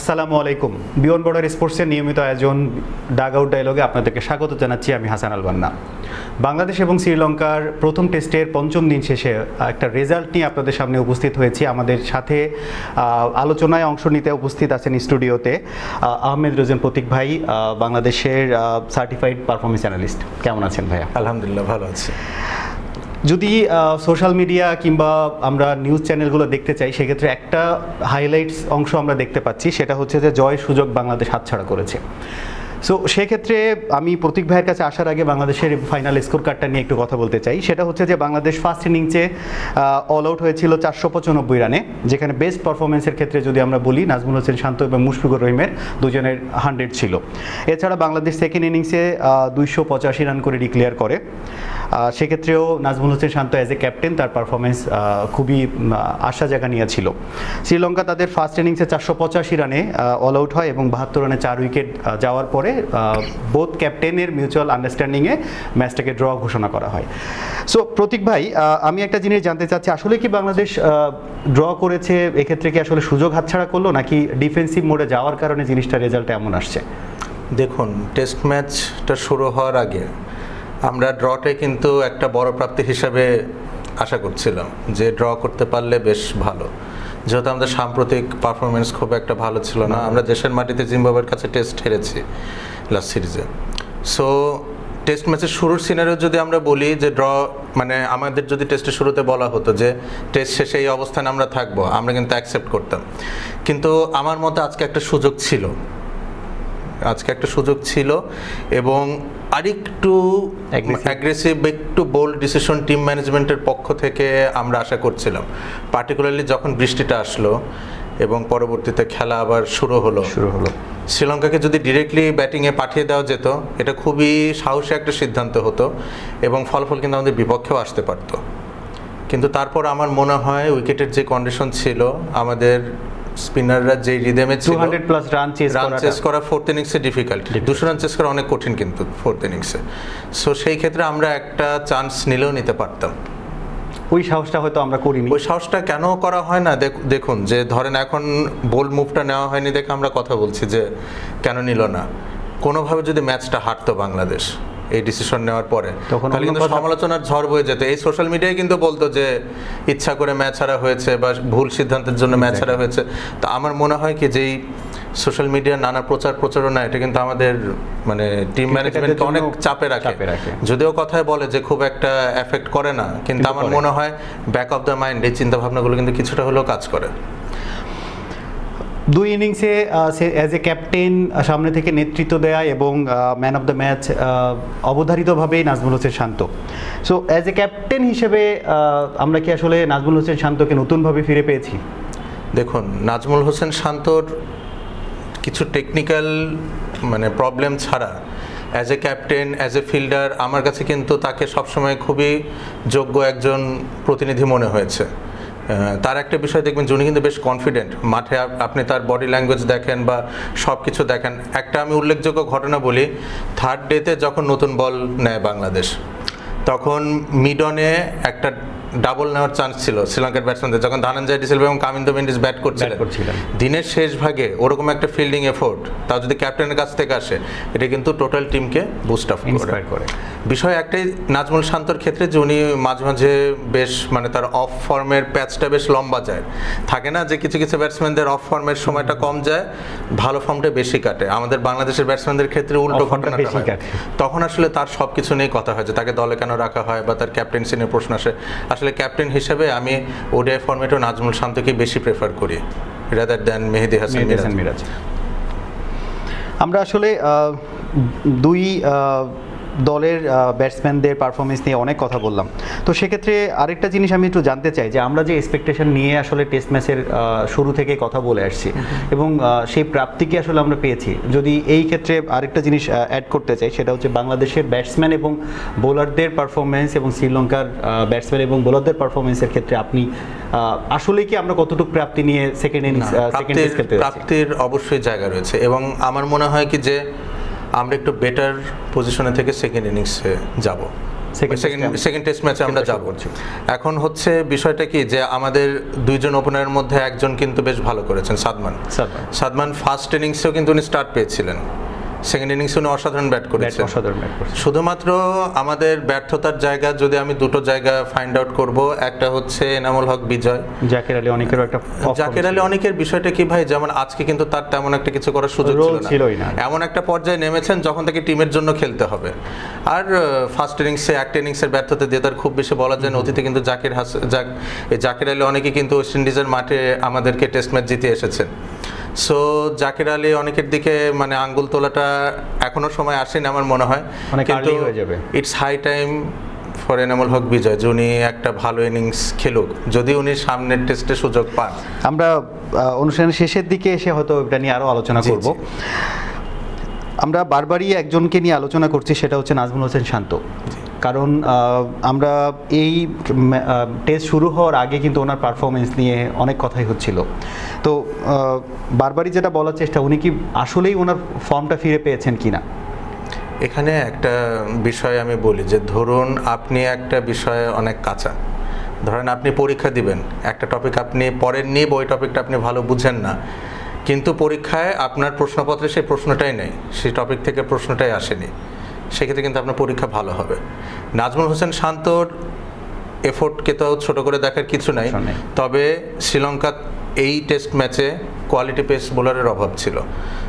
আসসালামু আলাইকুম। বিয়ন বর্ডার স্পোর্টসের নিয়মিত আয়োজন ডাগ আউট ডায়লগে আপনাদেরকে স্বাগত জানাচ্ছি, আমি হাসান আল বান্না বাংলাদেশ এবং শ্রীলঙ্কার প্রথম টেস্টের পঞ্চম দিন শেষে একটা রেজাল্ট নিয়ে আপনাদের সামনে উপস্থিত হয়েছি। আমাদের সাথে আলোচনায় অংশ নিতে উপস্থিত আছেন স্টুডিওতে আহমেদ রোজেন প্রতীক ভাই বাংলাদেশের সার্টিফাইড পারফরমেন্স অ্যানালিস্ট কেমন আছেন ভাইয়া? আলহামদুলিল্লাহ, ভালো আছি। যদি সোশ্যাল মিডিয়া কিংবা আমরা নিউজ চ্যানেলগুলো দেখতে চাই, সেক্ষেত্রে একটা হাইলাইটস অংশ আমরা দেখতে পাচ্ছি, সেটা হচ্ছে যে জয় সুযোগ বাংলাদেশ হাতছাড়া করেছে। সো সেক্ষেত্রে আমি প্রতীক ভাইয়ের কাছে আসার আগে বাংলাদেশের ফাইনাল স্কোর কার্ডটা নিয়ে একটু কথা বলতে চাই। সেটা হচ্ছে যে বাংলাদেশ ফার্স্ট ইনিংসে অল আউট হয়েছিল চারশো পঁচানব্বই রানে, যেখানে বেস্ট পারফরমেন্সের ক্ষেত্রে যদি আমরা বলি, নাজমুল হোসেন শান্ত এবং মুশফিকুর রহিমের দুজনের হান্ড্রেড ছিল। এছাড়া বাংলাদেশ সেকেন্ড ইনিংসে দুইশো পঁচাশি রান করে ডিক্লেয়ার করে। সেক্ষেত্রেও Najmul Hossain Shanto as a captain তার পারফরমেন্স খুবই আশা জায়গা নিয়েছিল। শ্রীলঙ্কা তাদের ফার্স্ট ইনিংসে চারশো পঁচাশি রানে অল আউট হয় এবং বাহাত্তর রানে চার উইকেট যাওয়ার পরে বোথ ক্যাপ্টেনের মিউচুয়াল আন্ডারস্ট্যান্ডিংয়ে ম্যাচটাকে ড্র ঘোষণা করা হয়। সো প্রতীক ভাই আমি একটা জিনিস জানতে চাচ্ছি, আসলে কি বাংলাদেশ ড্র করেছে, এক্ষেত্রে কি আসলে সুযোগ হাতছাড়া করল, নাকি ডিফেন্সিভ মোডে যাওয়ার কারণে জিনিসটা রেজাল্ট এমন আসছে? দেখুন টেস্ট ম্যাচটা শুরু হওয়ার আগে আমরা ড্রটে কিন্তু একটা বড় প্রাপ্তি হিসাবে আশা করছিলাম যে ড্র করতে পারলে বেশ ভালো। যেহেতু আমাদের সাম্প্রতিক পারফরমেন্স খুব একটা ভালো ছিল না, আমরা দেশের মাটিতে জিম্বাবুয়ের কাছে টেস্ট হেরেছি লাস্ট সিরিজে সো টেস্ট ম্যাচের শুরুর সিনারিও যদি আমরা বলি যে ড্র মানে আমাদের যদি টেস্টের শুরুতে বলা হতো যে টেস্ট শেষে এই অবস্থানে আমরা থাকব, আমরা কিন্তু অ্যাকসেপ্ট করতাম। কিন্তু আমার মতে আজকে একটা সুযোগ ছিল। আজকে একটা সুযোগ ছিল এবং আরেকটু অ্যাগ্রেসিভ একটু বোল্ড ডিসিশন টিম ম্যানেজমেন্টের পক্ষ থেকে আমরা আশা করছিলাম। পার্টিকুলারলি যখন বৃষ্টিটা আসলো এবং পরবর্তীতে খেলা আবার শুরু হলো। শুরু হলো। শ্রীলঙ্কাকে যদি ডিরেক্টলি ব্যাটিংয়ে পাঠিয়ে দেওয়া যেত এটা খুবই সাহসী একটা সিদ্ধান্ত হতো এবং ফলাফল কিন্তু আমাদের বিপক্ষেও আসতে পারতো। কিন্তু তারপর আমার মনে হয় উইকেটের যে কন্ডিশন ছিল আমাদের স্পিনাররা যে রিদেমে ছিল hundred plus run chase run chase করা ফোর্থ ইনিংসে ডিফিকাল্ট দুশো রান চেস করা অনেক কঠিন কিন্তু ফোর্থ ইনিংসে সো সেই ক্ষেত্রে আমরা একটা চান্স নিলেও নিতে পারতাম। ওই সাহসটা হয়তো আমরা করিনি। ওই সাহসটা কেন করা হয় না? দেখ- দেখুন যে ধরেন এখন বোল্ড মুভটা নেওয়া হয়নি দেখে আমরা কথা বলছি যে কেন নিল না? কোনোভাবে যদি ম্যাচটা হারতো বাংলাদেশ এই ডিসিশন নেওয়ার পরে। তখন তাহলে কিন্তু সমালোচনার ঝড় বয়ে যেত। এই সোশ্যাল মিডিয়ায় কিন্তু বলতো যে ইচ্ছা করে ম্যাচ হারা হয়েছে বা ভুল সিদ্ধান্তের জন্য ম্যাচ হারা হয়েছে। তো আমার মনে হয় কি যেই সোশ্যাল মিডিয়ার নানা প্রচার প্রচারণা এটা কিন্তু আমাদের মানে টিম ম্যানেজমেন্ট জন্য অনেক চাপে রাখে। যদিও কথায় বলে যে খুব একটা এফেক্ট করে না কিন্তু কিন্তু আমার মনে হয় ব্যাক অফ দ্য মাইন্ড এই চিন্তা ভাবনাগুলো কিন্তু কিছুটা হলেও কাজ করে। দুই ইনিংসে অ্যাজ এ ক্যাপ্টেন সামনে থেকে নেতৃত্ব দেয়া এবং man of the match অবধারিতভাবেই Najmul Hossain Shanto. So as a captain হিসেবে আমরা কি আসলে নাজমুল হোসেন শান্তকে নতুনভাবে ফিরে পেয়েছি? দেখুন, নাজমুল হোসেন শান্তর কিছু টেকনিক্যাল মানে প্রবলেম ছাড়া as a captain as a fielder আমার কাছে কিন্তু তাকে সবসময় খুবই যোগ্য একজন প্রতিনিধি মনে হয়েছে। তার একটা বিষয় দেখবেন, যে উনি কিন্তু বেশ কনফিডেন্ট মাঠে আপনি তার বডি ল্যাঙ্গুয়েজ দেখেন বা সব কিছু দেখেন। একটা আমি উল্লেখযোগ্য ঘটনা বলি থার্ড ডেতে যখন নতুন বল নেয় বাংলাদেশ, তখন মিডনে একটা ডাবল নেওয়ার চান্স ছিল শ্রীলঙ্কার ব্যাটসম্যানদের যখন ধানঞ্জয় ডিসিলভা এবং কামিন্দো মেন্ডিস ব্যাট করছিলেন। দিনের শেষ ভাগে ওরকম একটা ফিল্ডিং এফোর্ট তাও যদি ক্যাপ্টেনের কাছ থেকে আসে এটা কিন্তু টোটাল টিমকে বুস্ট আপ করে। বিষয় একটাই নাজমুল শান্তর ক্ষেত্রে যে উনি মাঝে মাঝে বেশ মানে তার অফ ফর্মের প্যাচটা বেশ লম্বা যায়। থাকে না যে কিছু কিছু ব্যাটসম্যানদের অফ ফর্মের সময়টা কম যায় ভালো ফর্মটা বেশি কাটে। আমাদের বাংলাদেশের ব্যাটসম্যানদের ক্ষেত্রে উল্টো ঘটনাটা হয়। কাটে। তখন আসলে তার সব কিছু নিয়ে কথা হয় যে তাকে দলে কেন রাখা হয় বা তার ক্যাপ্টেন্সি নিয়ে প্রশ্ন আসে। আসলে ক্যাপ্টেন হিসেবে আমি ওডিআই ফর্মেটও নাজমুল শান্তকে বেশি প্রেফার করি রাদার দ্যান মেহেদি হাসান মিরাজ। আমরা আসলে দুই দলের ব্যাটসম্যানদের পারফরমেন্স নিয়ে অনেক কথা বললাম। তো সেক্ষেত্রে আরেকটা জিনিস আমি একটু জানতে চাই যে আমরা যে এক্সপেকটেশন নিয়ে আসলে টেস্ট ম্যাচের শুরু থেকে কথা বলে আসছি এবং সেই প্রাপ্তিকে আসলে আমরা পেয়েছি। যদি এই ক্ষেত্রে আরেকটা জিনিস অ্যাড করতে চাই সেটা হচ্ছে বাংলাদেশের ব্যাটসম্যান এবং বোলারদের পারফরমেন্স এবং শ্রীলঙ্কার ব্যাটসম্যান এবং বোলারদের পারফরমেন্সের ক্ষেত্রে আপনি আসলে কি আমরা কতটুকু প্রাপ্তি নিয়ে সেকেন্ড ইনিংস সেকেন্ড? প্রাপ্তির অবশ্যই জায়গা রয়েছে এবং আমার মনে হয় কি যে আমরা একটু বেটার পজিশনে থেকে সেকেন্ড ইনিংসে যাব। সেকেন্ড সেকেন্ড টেস্ট ম্যাচে আমরা যাব। এখন হচ্ছে বিষয়টা কি যে আমাদের দুইজন ওপেনারের মধ্যে একজন কিন্তু বেশ ভালো করেছেন সাদমান। সাদমান। সাদমান ফার্স্ট ইনিংসেও কিন্তু উনি স্টার্ট পেয়েছিলেন। সেকেন্ড ইনিংসে উনি অসাধারণ ব্যাট করেছেন। অসাধারণ ব্যাট করছে শুধুমাত্র আমাদের ব্যর্থতার জায়গা যদি আমি দুটো জায়গা ফাইন্ড আউট করব একটা হচ্ছে এনামুল হক বিজয়। জাকির আলী অনেকেরও একটা জাকের আলী অনেকের বিষয়টা কি ভাই? যেমন আজকে কিন্তু তার তেমন একটা কিছু করার সুযোগ ছিল ছিলই না। এমন একটা পর্যায়ে নেমেছেন যখন থেকে টিমের জন্য খেলতে হবে। আর ফার্স্ট ইনিংসে একটা ইনিংসের ব্যর্থতা দিয়ে তার খুব বেশি বলা যায় না। অতীতে কিন্তু জাকির হাস জাকির আলী অনেকে কিন্তু ওয়েস্ট ইন্ডিজের মাঠে আমাদেরকে টেস্ট ম্যাচ জিতে এসেছেন। সো জাকির আলী অনেকের দিকে মানে আঙ্গুল তোলাটা এখনও সময় আসেনি আমার মনে হয়। যাবে। It's high time for Enamul Haque Bijoy যিনি একটা ভালো ইনিংস খেলুক। যদি উনি সামনের টেস্টে সুযোগ পান। আমরা অনুষ্ঠানের শেষের দিকে এসে হয়তো এটা নিয়ে আরও আলোচনা করব। আমরা বারবারই একজনকে নিয়ে আলোচনা করছি সেটা হচ্ছে নাজমুল হোসেন শান্ত। কারণ আমরা এই টেস্ট শুরু হওয়ার আগে কিন্তু ওনার পারফরমেন্স নিয়ে অনেক কথাই হচ্ছিল। তো বারবারই যেটা বলার চেষ্টা, উনি কি আসলেই ওনার ফর্মটা ফিরে পেয়েছেন কি না এখানে একটা বিষয় আমি বলি যে, ধরুন আপনি একটা বিষয়ে অনেক কাঁচা। ধরেন আপনি পরীক্ষা দিবেন, একটা টপিক আপনি পড়েননি, বা ওই টপিকটা আপনি ভালো বুঝেন না। কিন্তু পরীক্ষায় আপনার প্রশ্নপত্রে সেই প্রশ্নটাই নেই, সেই টপিক থেকে প্রশ্নটাই আসেনি। সেক্ষেত্রে কিন্তু আপনার পরীক্ষা ভালো হবে। নাজমুল হোসেন শান্তর এফোর্টকে তো ছোট করে দেখার কিছু নাই। তবে শ্রীলঙ্কা এই টেস্ট ম্যাচে কোয়ালিটি পেস বোলারের অভাব ছিল।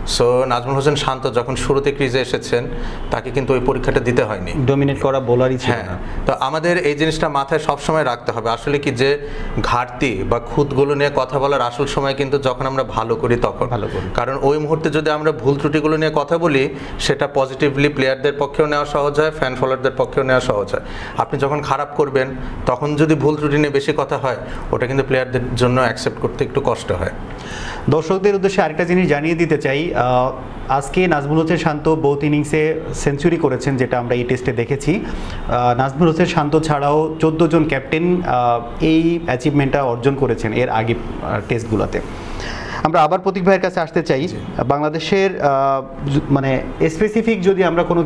সো নাজমুল হোসেন শান্ত যখন শুরুতে ক্রিজে এসেছেন তাকে কিন্তু ওই পরীক্ষাটা দিতে হয়নি। ডোমিনেট করা বোলারই ছিল হ্যাঁ তো আমাদের এই জিনিসটা মাথায় সবসময় রাখতে হবে। আসলে কি যে ঘাটতি বা খুঁতগুলো নিয়ে কথা বলার আসল সময় কিন্তু যখন আমরা ভালো করি তখন। ভালো করি। কারণ ওই মুহূর্তে যদি আমরা ভুল ত্রুটিগুলো নিয়ে কথা বলি সেটা পজিটিভলি প্লেয়ারদের পক্ষেও নেওয়া সহজ হয় ফ্যান ফলোয়ারদের পক্ষেও নেওয়া সহজ হয়। আপনি যখন খারাপ করবেন তখন যদি ভুল ত্রুটি নিয়ে বেশি কথা হয় ওটা কিন্তু প্লেয়ারদের জন্য অ্যাকসেপ্ট করতে একটু কষ্ট হয়। দর্শকদের উদ্দেশ্যে আরেকটা জিনিস জানিয়ে দিতে চাই আজকে নাজমুল হোসেন শান্ত বোথ ইনিংসে সেঞ্চুরি করেছেন, যেটা আমরা এই টেস্টে দেখেছি। নাজমুল হোসেন শান্ত ছাড়াও চোদ্দ জন ক্যাপ্টেন এই অ্যাচিভমেন্টটা অর্জন করেছেন এর আগে টেস্টগুলোতে আমরা আবার প্রতীক ভাইয়ের কাছে আসতে চাই। বাংলাদেশের মানে স্পেসিফিক যদি আমরা কোনো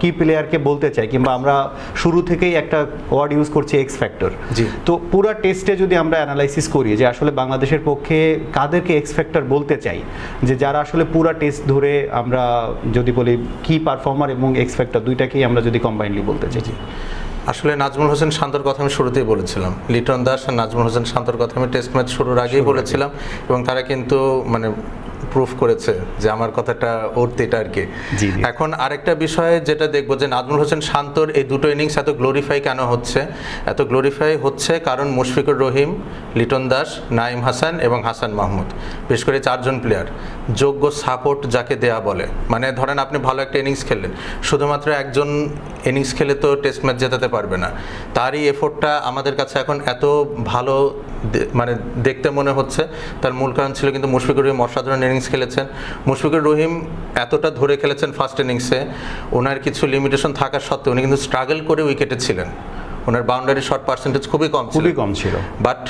কি প্লেয়ারকে বলতে চাই কিংবা আমরা শুরু থেকেই একটা ওয়ার্ড ইউজ করছি এক্স ফ্যাক্টর জি। তো পুরা টেস্টে যদি আমরা অ্যানালাইসিস করি যে আসলে বাংলাদেশের পক্ষে কাদেরকে এক্স ফ্যাক্টর বলতে চাই যে যারা আসলে পুরা টেস্ট ধরে আমরা যদি বলি কি পারফর্মার এবং এক্স ফ্যাক্টর দুইটাকেই আমরা যদি কম্বাইনলি বলতে চাই। আসলে নাজমুল হোসেন শান্তর কথা আমি শুরুতেই বলেছিলাম। লিটন দাস আর নাজমুল হোসেন শান্তর কথা আমি টেস্ট ম্যাচ শুরুর আগেই। বলেছিলাম এবং তারা কিন্তু মানে প্রুফ করেছে যে আমার কথাটা ওরতেটা আর কি। এখন আরেকটা বিষয় যেটা দেখব যে নাজমুল হোসেন শান্তর এই দুটো ইনিংস এত গ্লোরিফাই কেন হচ্ছে? এত গ্লোরিফাই হচ্ছে কারণ মুশফিকুর রহিম লিটন দাস নাইম হাসান এবং হাসান মাহমুদ বিশেষ করে চারজন প্লেয়ার যোগ্য সাপোর্ট যাকে দেয়া বলে। মানে ধরেন আপনি ভালো একটা ইনিংস খেললেন শুধুমাত্র একজন ইনিংস খেলে তো টেস্ট ম্যাচ জেতাতে পারবে না। তারই এফোর্টটা আমাদের কাছে এখন এত ভালো মানে দেখতে মনে হচ্ছে। তার মূল কারণ ছিল কিন্তু মুশফিকুর রহিম অসাধারণ ইনিংস খেলেছেন। মুশফিকুর রহিম এতটা ধরে খেলেছেন ফার্স্ট ইনিংসে ওনার কিছু লিমিটেশন থাকা সত্ত্বেও উনি কিন্তু স্ট্রাগল করে উইকেটে ছিলেন। ওনার বাউন্ডারি শর্ট পার্সেন্টেজ খুবই কম খুবই কম ছিল। বাট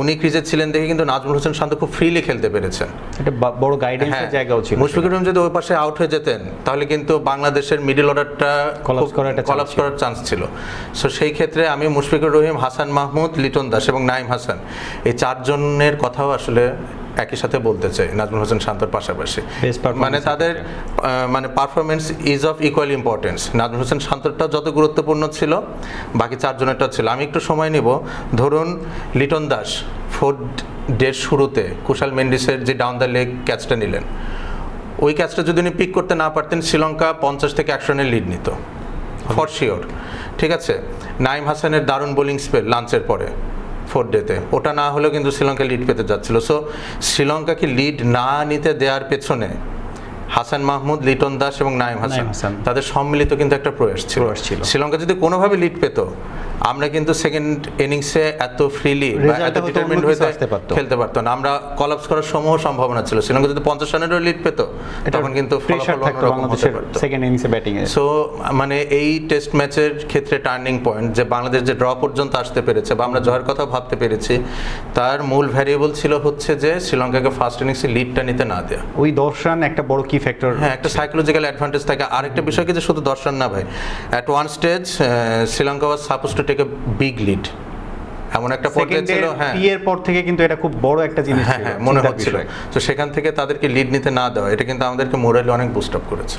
উনি ক্রিজে ছিলেন দেখে কিন্তু নাজমুল হোসেন শান্ত খুব ফ্রিলি খেলতে পেরেছেন। এটা বড় গাইডেন্সের জায়গাও ছিল মুশফিকুর রহিম যদি ওই পাশে আউট হয়ে যেতেন তাহলে কিন্তু বাংলাদেশের মিডল অর্ডারটা কলাপস করার কলাপস করার চান্স ছিল। সো সেই ক্ষেত্রে আমি মুশফিকুর রহিম হাসান মাহমুদ লিটন দাস এবং নাইম হাসান এই চারজনের কথাও আসলে একই সাথে বলতে চাই নাজমুল হোসেন শান্তর পাশাপাশি। মানে তাদের মানে performance is of equal importance Najmul Hossain শান্তরটা যত গুরুত্বপূর্ণ ছিল বাকি চারজনেরটা ছিল। আমি একটু সময় নিব। ধরুন লিটন দাস ফোর্থ ডের শুরুতে কুশাল মেন্ডিসের যে ডাউন দ্য লেগ ক্যাচটা নিলেন। ওই ক্যাচটা যদি উনি পিক করতে না পারতেন শ্রীলঙ্কা পঞ্চাশ থেকে একশো রানের লিড নিত। ফর শিওর ঠিক আছে? নাইম হাসানের দারুণ বোলিং স্পেল লাঞ্চের পরে। ফোর্থ ডেতে। ওটা না হলেও কিন্তু শ্রীলঙ্কা লিড পেতে যাচ্ছিল। সো শ্রীলঙ্কাকে লিড না নিতে দেওয়ার পেছনে হাসান মাহমুদ লিটন দাস এবং নাইম হাসান। তাদের সম্মিলিত কিন্তু একটা প্রয়াস ছিল। ছিল। শ্রীলঙ্কা যদি কোনোভাবে লিড পেত আমরা কিন্তু সেকেন্ড ইনিংসে এত ফ্রিলি বা Result এত হয়তো ডিটারমিন্ড হয়ে খেলতে পারতো না। আমরা কলাপস করার সমূহ সম্ভাবনা ছিল। শ্রীলঙ্কা যদি পঞ্চাশ রানেরও লিড পেত তখন কিন্তু সেকেন্ড ইনিংসে ব্যাটিং সো মানে এই টেস্ট ম্যাচের ক্ষেত্রে টার্নিং পয়েন্ট যে বাংলাদেশ যে ড্র পর্যন্ত আসতে পেরেছে বা আমরা জয়ের কথা ভাবতে পেরেছি তার মূল ভ্যারিয়েবল ছিল হচ্ছে যে শ্রীলঙ্কাকে ফার্স্ট ইনিংসে লিডটা নিতে না দেওয়া ওই দশ রান একটা বড় কি কি ফ্যাক্টর হ্যাঁ একটা সাইকোলজিক্যাল অ্যাডভান্টেজ থাকে। আরেকটা বিষয় কি যে শুধু দর্শন না ভাই at one stage Sri Lanka was suppose to take a big lead এমন একটা পর্যায়ে ছিল হ্যাঁ। এর পর থেকে কিন্তু এটা খুব বড় একটা জিনিস হ্যাঁ হ্যাঁ মনে হচ্ছিল। তো সেখান থেকে তাদেরকে লিড নিতে না দেওয়া এটা কিন্তু আমাদেরকে মোরালি অনেক বুস্ট আপ করেছে।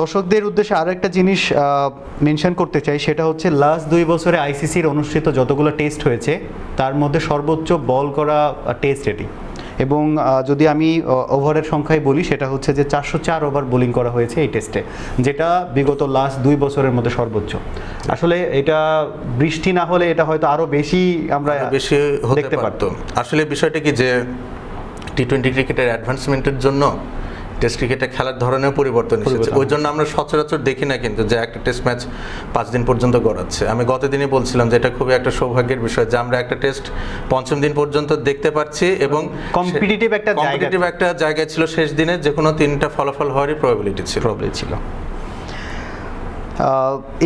দর্শকদের উদ্দেশ্যে আরও একটা জিনিস মেনশন করতে চাই সেটা হচ্ছে লাস্ট দুই বছরে আইসিসির অনুষ্ঠিত যতগুলো টেস্ট হয়েছে তার মধ্যে সর্বোচ্চ বল করা টেস্ট এটি। এবং যদি আমি ওভারের সংখ্যায় বলি সেটা হচ্ছে যে চারশো চার ওভার বোলিং করা হয়েছে এই টেস্টে যেটা বিগত লাস্ট দুই বছরের মধ্যে সর্বোচ্চ। আসলে এটা বৃষ্টি না হলে এটা হয়তো আরও বেশি আমরা বেশি দেখতে পারতো। আসলে বিষয়টা কি যে টি টোয়েন্টি ক্রিকেটের অ্যাডভান্সমেন্টের জন্য টেস্ট ক্রিকেটে খেলার ধরনের পরিবর্তন এসেছে। ওই জন্য আমরা সচরাচর দেখি না কিন্তু যে একটা টেস্ট ম্যাচ পাঁচ দিন পর্যন্ত গড়াচ্ছে। আমি গত দিনই বলছিলাম যে এটা খুবই একটা সৌভাগ্যের বিষয় যে আমরা একটা টেস্ট পঞ্চম দিন পর্যন্ত দেখতে পাচ্ছি এবং Competitive একটা জায়গা- কম্পিটিটিভ একটা জায়গা ছিল। শেষ দিনে যে কোনো তিনটা ফলাফল হওয়ারই প্রবাবিলিটি ছিল। প্রবলেম ছিল।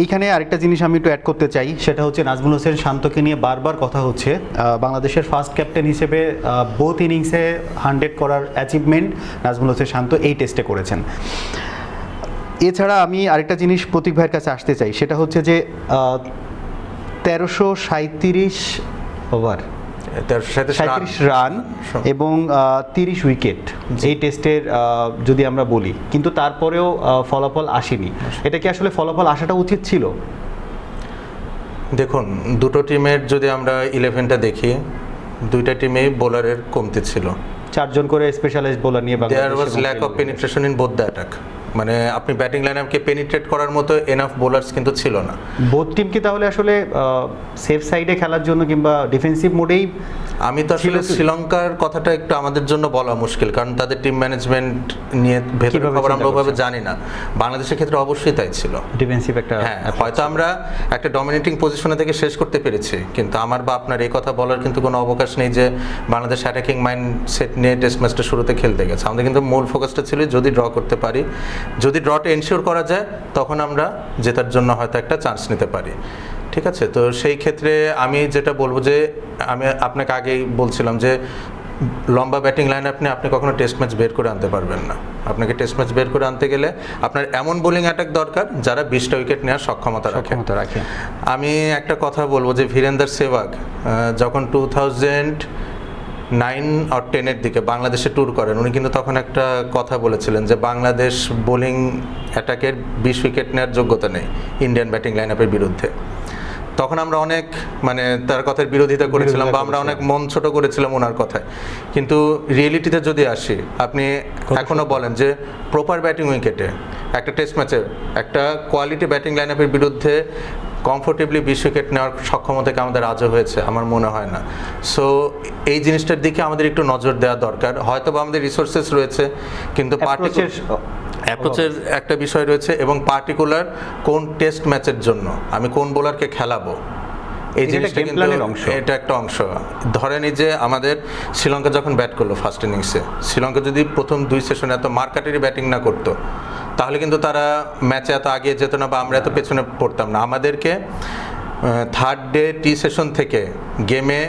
এইখানে আরেকটা জিনিস আমি একটু অ্যাড করতে চাই, সেটা হচ্ছে নাজমুল হোসেন শান্তকে নিয়ে বারবার কথা হচ্ছে বাংলাদেশের ফার্স্ট ক্যাপ্টেন হিসেবে বোথ ইনিংসে হান্ড্রেড করার অ্যাচিভমেন্ট নাজমুল হোসেন শান্ত এই টেস্টে করেছেন এছাড়া আমি আরেকটা জিনিস প্রতীক ভাইয়ের কাছে আসতে চাই, সেটা হচ্ছে যে তেরোশো সাঁত্রিশ ওভার। সাঁত্রিশ রান এবং তিরিশ উইকেট। এই টেস্টের যদি আমরা বলি। কিন্তু তারপরেও ফলাফল আসেনি। এটা কি আসলে ফলাফল আসাটা উচিত ছিল? দেখুন দুটো টিমের যদি আমরা ইলেভেনটা দেখি দুইটা টিমেই বোলারের কমতি ছিল। চারজন করে স্পেশালাইজড বোলার নিয়ে there was lack of penetration in both the attack মানে আপনি ব্যাটিং লাইনআপকে পেনিট্রেট করার মতো এনাফ বোলার্স কিন্তু ছিল না। বোথ টিম কি তাহলে আসলে সেফ সাইডে খেলার জন্য কিংবা ডিফেন্সিভ মোডেই আমি তো আসলে শ্রীলঙ্কার কথাটা একটু আমাদের জন্য বলা মুশকিল কারণ তাদের টিম ম্যানেজমেন্ট নিয়ে ভেতরে খবর আমরা ওভাবে জানি না। বাংলাদেশের ক্ষেত্রে অবশ্যই তাই ছিল। ডিফেন্সিভ একটা হ্যাঁ হয়তো আমরা একটা ডমিনেটিং পজিশনে থেকে শেষ করতে পেরেছি কিন্তু আমার বা আপনার এই কথা বলার কিন্তু কোনো অবকাশ নেই যে বাংলাদেশ অ্যাটাকিং মাইন্ড সেট নিয়ে টেস্ট ম্যাচটা শুরুতে খেলতে গেছে। আমাদের কিন্তু মূল ফোকাসটা ছিল যদি ড্র করতে পারি যদি ড্রটা এনশিওর করা যায় তখন আমরা জেতার জন্য হয়তো একটা চান্স নিতে পারি। ঠিক আছে? তো সেই ক্ষেত্রে আমি যেটা বলব যে আমি আপনাকে আগেই বলছিলাম যে লম্বা ব্যাটিং লাইন আপনি আপনি কখনো টেস্ট ম্যাচ বের করে আনতে পারবেন না। আপনাকে টেস্ট ম্যাচ বের করে আনতে গেলে আপনার এমন বোলিং অ্যাটাক দরকার যারা বিশটা উইকেট নেওয়ার সক্ষমতা রাখে। আমি একটা কথা বলব যে ভীরেন্দার সেবাগ যখন টু থাউজেন্ড নাইন আর টেনের দিকে বাংলাদেশে ট্যুর করেন। উনি কিন্তু তখন একটা কথা বলেছিলেন যে বাংলাদেশ বোলিং অ্যাটাকের বিশ উইকেট নেওয়ার যোগ্যতা নেই ইন্ডিয়ান ব্যাটিং লাইন আপের বিরুদ্ধে। তখন আমরা অনেক মানে তার কথার বিরোধিতা করেছিলাম বা আমরা অনেক মন ছোট করেছিলাম ওনার কথায়। কিন্তু রিয়েলিটিতে যদি আসি আপনি এখনও বলেন যে প্রপার ব্যাটিং উইকেটে একটা টেস্ট ম্যাচে একটা কোয়ালিটি ব্যাটিং লাইন আপের বিরুদ্ধে কমফোর্টেবলি বিশ উইকেট নেওয়ার সক্ষমতা আমাদের আজও হয়েছে? আমার মনে হয় না। সো এই জিনিসটার দিকে আমাদের একটু নজর দেওয়া দরকার। হয়তো বা আমাদের রিসোর্সেস রয়েছে কিন্তু অ্যাপ্রোচের একটা বিষয় রয়েছে এবং পার্টিকুলার কোন টেস্ট ম্যাচের জন্য আমি কোন বোলারকে খেলাবো? এই জিনিসটা কিন্তু অংশ। এটা একটা অংশ। ধরে নি যে আমাদের শ্রীলঙ্কা যখন ব্যাট করল ফার্স্ট ইনিংসে শ্রীলঙ্কা যদি প্রথম দুই সেশনে এত মার্কাটেরই ব্যাটিং না করতো তাহলে কিন্তু তারা ম্যাচে এত আগে যেত না বা আমরা এত পেছনে পড়তাম না। আমাদেরকে থার্ড ডে টি সেশন থেকে গেমে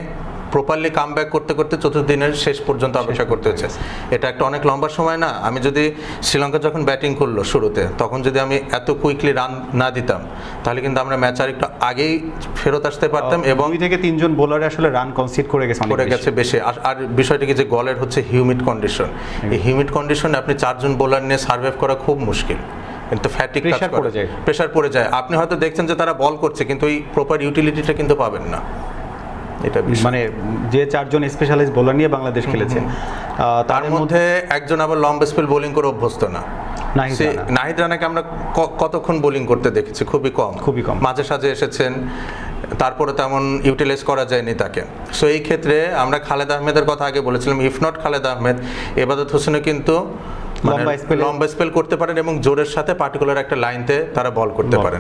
প্রপারলি কাম ব্যাক করতে করতে চতুর্থ দিনের শেষ পর্যন্ত অপেক্ষা করতে হচ্ছে। এটা একটা অনেক লম্বা সময় না। আমি যদি শ্রীলঙ্কা যখন ব্যাটিং করল শুরুতে তখন যদি আমি এত কুইকলি রান না দিতাম তাহলে কিন্তু আমরা ম্যাচ আর একটু আগেই ফেরত আসতে পারতাম এবং দুই থেকে তিনজন বোলারে আসলে রান কনসিড করে গেছে বেশি। গেছে বেশি। আর আর বিষয়টা কি যে গলের হচ্ছে হিউমিড কন্ডিশন এই হিউমিড কন্ডিশনে আপনি চারজন বোলার নিয়ে সার্ভাইভ করা খুব মুশকিল। কিন্তু ফ্যাটিক প্রেশার পড়ে যায়। প্রেশার পড়ে যায়। আপনি হয়তো দেখছেন যে তারা বল করছে কিন্তু ওই প্রপার ইউটিলিটিটা কিন্তু পাবেন না। এটা মানে যে চারজন স্পেশালাইজ বোলার নিয়ে বাংলাদেশ খেলেছে তার মধ্যে একজন আবার লম্বা স্পেল বোলিং করে অভ্যস্ত না। নাহিদ রানাকে আমরা কতক্ষণ বোলিং করতে দেখেছি? খুবই কম। খুবই কম। মাঝে সাঝে এসেছেন তারপরে তেমন ইউটিলাইজ করা যায়নি তাকে। সো এই ক্ষেত্রে আমরা খালেদ আহমেদের কথা আগে বলেছিলাম ইফ নট খালেদ আহমেদ এবাদত হোসেনও কিন্তু লম্বা spell-এ- লম্বা স্পেল করতে পারেন এবং জোরের সাথে পার্টিকুলার একটা লাইনতে তারা বল করতে পারেন।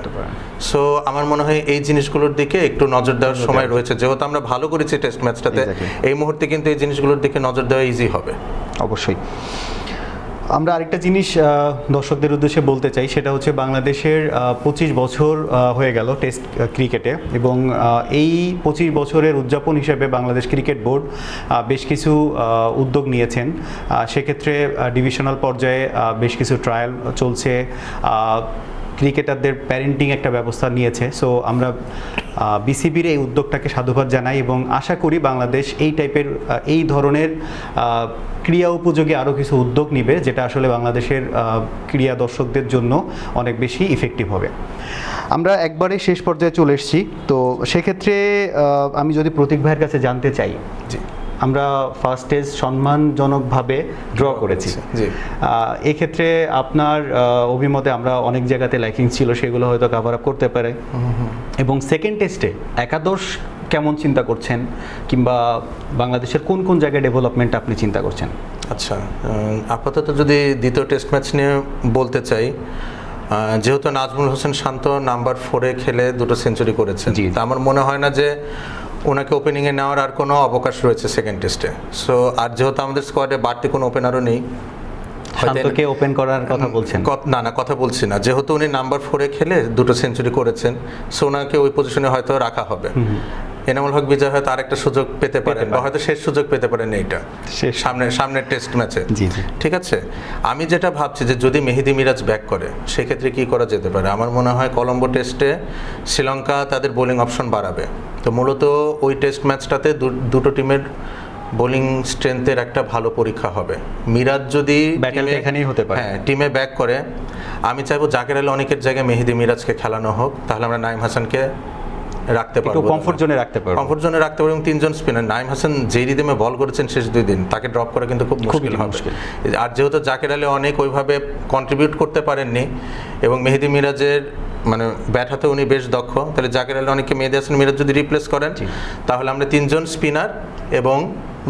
সো আমার মনে হয় এই জিনিসগুলোর দিকে একটু নজর দেওয়ার সময় রয়েছে। যেহেতু আমরা ভালো করেছি টেস্ট ম্যাচটাতে এই মুহূর্তে কিন্তু এই জিনিসগুলোর দিকে নজর দেওয়া ইজি হবে। অবশ্যই। আমরা আরেকটা জিনিস দর্শকদের উদ্দেশ্যে বলতে চাই, সেটা হচ্ছে বাংলাদেশের পঁচিশ বছর হয়ে গেল টেস্ট ক্রিকেটে এবং এই পঁচিশ বছরের উদযাপন হিসেবে বাংলাদেশ ক্রিকেট বোর্ড বেশ কিছু উদ্যোগ নিয়েছেন। সেক্ষেত্রে ডিভিশনাল পর্যায়ে বেশ কিছু ট্রায়াল চলছে। ক্রিকেটারদের প্যারেন্টিং একটা ব্যবস্থা নিয়েছে। সো আমরা বিসিবির এই উদ্যোগটাকে সাধুবাদ জানাই এবং আশা করি বাংলাদেশ এই টাইপের এই ধরনের ক্রিয়া উপযোগী আরও কিছু উদ্যোগ নিবে, যেটা আসলে বাংলাদেশের ক্রিয়া দর্শকদের জন্য অনেক বেশি ইফেক্টিভ হবে। আমরা একবারে শেষ পর্যায়ে চলে এসেছি। তো সেক্ষেত্রে আমি যদি প্রতীক ভাইয়ের কাছে জানতে চাই, জি। আমরা ফার্স্ট স্টেজ সম্মানজনকভাবে ড্র করেছি। জি। এক্ষেত্রে আপনার অভিমতে আমরা অনেক জায়গাতে ল্যাকিং ছিল সেগুলো হয়তো কাভার আপ করতে পারে। এবং সেকেন্ড টেস্টে একাদশ কেমন চিন্তা করছেন? কিংবা বাংলাদেশের কোন কোন জায়গায় ডেভেলপমেন্ট আপনি চিন্তা করছেন? আচ্ছা আপাতত যদি দ্বিতীয় টেস্ট ম্যাচ নিয়ে বলতে চাই যেহেতু নাজমুল হোসেন শান্ত নাম্বার ফোরে খেলে দুটো সেঞ্চুরি করেছেন জি। তা আমার মনে হয় না যে ওনাকে ওপেনিংয়ে নেওয়ার আর কোনো অবকাশ রয়েছে সেকেন্ড টেস্টে সো আর যেহেতু আমাদের স্কোয়াডে বাড়তি কোনো ওপেনারও নেই শান্তকে ওপেন করার কথা বলছেন? না না কথা বলছি না। যেহেতু উনি নাম্বার ফোরে খেলে দুটো সেঞ্চুরি করেছেন সো ওনাকে ওই পজিশনে হয়তো রাখা হবে। এনামুল হক বিজয় হয়তো আরেকটা সুযোগ পেতে পারেন বা হয়তো শেষ সুযোগ পেতে পারেন এইটা। সামনে সামনের টেস্ট ম্যাচে। ঠিক আছে? আমি যেটা ভাবছি যে যদি মেহেদি মিরাজ ব্যাক করে সেক্ষেত্রে কি করা যেতে পারে? আমার মনে হয় কলম্বো টেস্টে শ্রীলঙ্কা তাদের বোলিং অপশন বাড়াবে। তো মূলত ওই টেস্ট ম্যাচটাতে দুটো টিমের বোলিং স্ট্রেংথের একটা ভালো পরীক্ষা হবে। মিরাজ যদি এখানেই হতে পারে। হ্যাঁ টিমে ব্যাক করে আমি চাইব জাকের আলী অনেকের জায়গায় মেহেদি মিরাজকে খেলানো হোক তাহলে আমরা নাইম হাসানকে রাখতে পারব। কমফোর্ট জোনে রাখতে পারব। কমফোর্ট জোনে রাখতে পারব এবং তিনজন স্পিনার নাইম হাসান যেই রিদমে বল করেছেন শেষ দুই দিন তাকে ড্রপ করা কিন্তু খুব মুশকিল হবে। আর যেহেতু জাকের আলী অনেক ওইভাবে কন্ট্রিবিউট করতে পারেননি এবং মেহেদি মিরাজের মানে ব্যাট হাতে উনি বেশ দক্ষ তাহলে জাকের আলী অনেককে মেহেদি হাসান মিরাজ যদি রিপ্লেস করেন তাহলে আমরা তিনজন স্পিনার এবং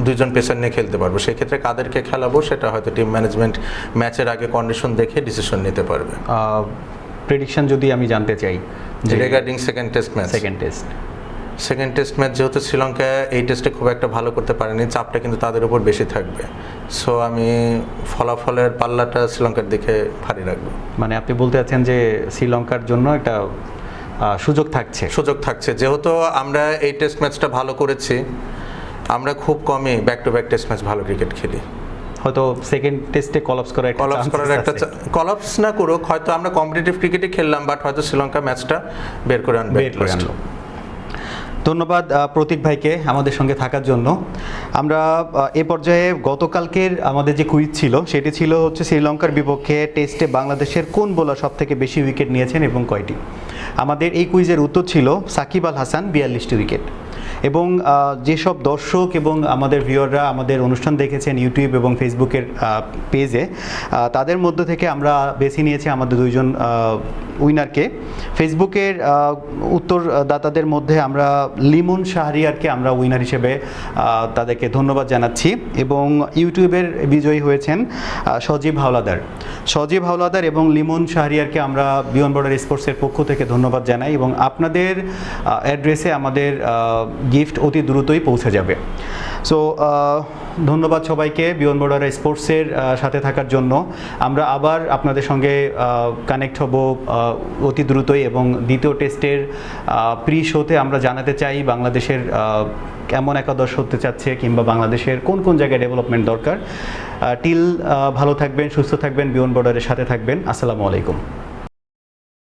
দুইজন পেসার নিয়ে খেলতে পারব। সেক্ষেত্রে কাদেরকে খেলাবো সেটা হয়তো টিম ম্যানেজমেন্ট ম্যাচের আগে কন্ডিশন দেখে ডিসিশন নিতে পারবে। প্রেডিকশন যদি আমি জানতে চাই যে regarding second test match second test second test match যেহেতু শ্রীলঙ্কা এই টেস্টে খুব একটা ভালো করতে পারেনি চাপটা কিন্তু তাদের উপর বেশি থাকবে। সো আমি ফলাফলের পাল্লাটা শ্রীলঙ্কার দিকে ভারী রাখব। মানে আপনি বলতে চাচ্ছেন যে শ্রীলঙ্কার জন্য একটা সুযোগ থাকছে। সুযোগ থাকছে। যেহেতু আমরা এই টেস্ট ম্যাচটা ভালো করেছি আমরা খুব কমে back to back test match ভালো ক্রিকেট খেলি। হয়তো সেকেন্ড টেস্টে কলাপস করার একটা কলাপস করার একটা। কলাপস না করুক হয়তো আমরা কম্পিটিটিভ ক্রিকেটে খেললাম বাট হয়তো শ্রীলঙ্কা ম্যাচটা বের করে আনবে। বের করে আনলো। ধন্যবাদ প্রতীক ভাইকে আমাদের সঙ্গে থাকার জন্য। আমরা এ পর্যায়ে গতকালকের আমাদের যে কুইজ ছিল সেটি ছিল হচ্ছে শ্রীলঙ্কার বিপক্ষে টেস্টে বাংলাদেশের কোন বোলার সব থেকে বেশি উইকেট নিয়েছেন এবং কয়টি? আমাদের এই কুইজের উত্তর ছিল সাকিব আল হাসান বিয়াল্লিশটি উইকেট এবং যেসব দর্শক এবং আমাদের ভিউয়াররা আমাদের অনুষ্ঠান দেখেছেন ইউটিউব এবং ফেসবুকের পেজে তাদের মধ্য থেকে আমরা বেছে নিয়েছি আমাদের দুইজন উইনারকে। ফেসবুকের উত্তরদাতাদের মধ্যে আমরা লিমন শাহরিয়ারকে আমরা উইনার হিসেবে তাদেরকে ধন্যবাদ জানাচ্ছি এবং ইউটিউবের বিজয়ী হয়েছেন সজীব হাওলাদার। সজীব হাওলাদার এবং লিমন শাহরিয়ারকে আমরা বিয়ন বর্ডার স্পোর্টসের পক্ষ থেকে ধন্যবাদ জানাই এবং আপনাদের অ্যাড্রেসে আমাদের গিফট অতি দ্রুতই পৌঁছে যাবে। সো ধন্যবাদ সবাইকে বিয়ন বর্ডার স্পোর্টসের সাথে থাকার জন্য। আমরা আবার আপনাদের সঙ্গে কানেক্ট হব অতি দ্রুতই এবং দ্বিতীয় টেস্টের প্রি শোতে আমরা জানাতে চাই বাংলাদেশের কেমন একাদশ হতে চাচ্ছে কিংবা বাংলাদেশের কোন কোন জায়গায় ডেভেলপমেন্ট দরকার। টিল ভালো থাকবেন, সুস্থ থাকবেন বিয়ন বর্ডারের সাথে থাকবেন। আসসালামু আলাইকুম।